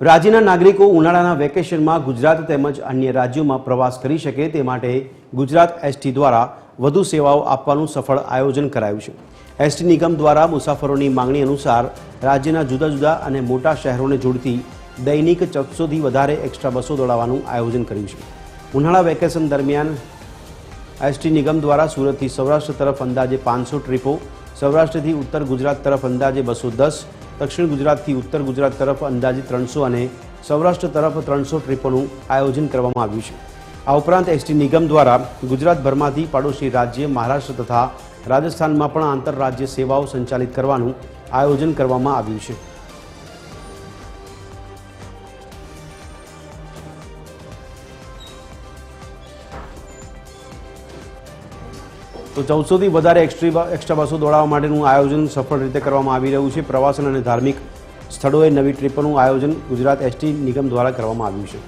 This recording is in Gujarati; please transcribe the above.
રાજ્યના નાગરિકો ઉનાળાના વેકેશનમાં ગુજરાત તેમજ અન્ય રાજ્યોમાં પ્રવાસ કરી શકે તે માટે ગુજરાત એસટી દ્વારા વધુ સેવાઓ આપવાનું સફળ આયોજન કરાયું છે. એસટી નિગમ દ્વારા મુસાફરોની માંગણી અનુસાર રાજ્યના જુદા જુદા અને મોટા શહેરોને જોડતી દૈનિક ચૌદસોથી વધારે એક્સ્ટ્રા બસો દોડાવવાનું આયોજન કર્યું છે. ઉનાળા વેકેશન દરમિયાન એસટી નિગમ દ્વારા સુરતથી સૌરાષ્ટ્ર તરફ અંદાજે પાંચસો ટ્રીપો, સૌરાષ્ટ્રથી ઉત્તર ગુજરાત તરફ અંદાજે બસો દસ દક્ષિણ ગુજરાતથી ઉત્તર ગુજરાત તરફ અંદાજે ત્રણસો અને સૌરાષ્ટ્ર તરફ ત્રણસો ટ્રીપોનું આયોજન કરવામાં આવ્યું છે. આ ઉપરાંત એસટી નિગમ દ્વારા ગુજરાતભરમાંથી પાડોશી રાજ્ય મહારાષ્ટ્ર તથા રાજસ્થાનમાં પણ આંતરરાજ્ય સેવાઓ સંચાલિત કરવાનું આયોજન કરવામાં આવ્યું છે. તો ચૌદસોથી વધારે એક્સ્ટ્રી એક્સ્ટ્રા બસો દોડાવવા માટેનું આયોજન સફળ રીતે કરવામાં આવી રહ્યું છે. પ્રવાસન અને ધાર્મિક સ્થળોએ નવી ટ્રીપોનું આયોજન ગુજરાત એસટી નિગમ દ્વારા કરવામાં આવ્યું છે.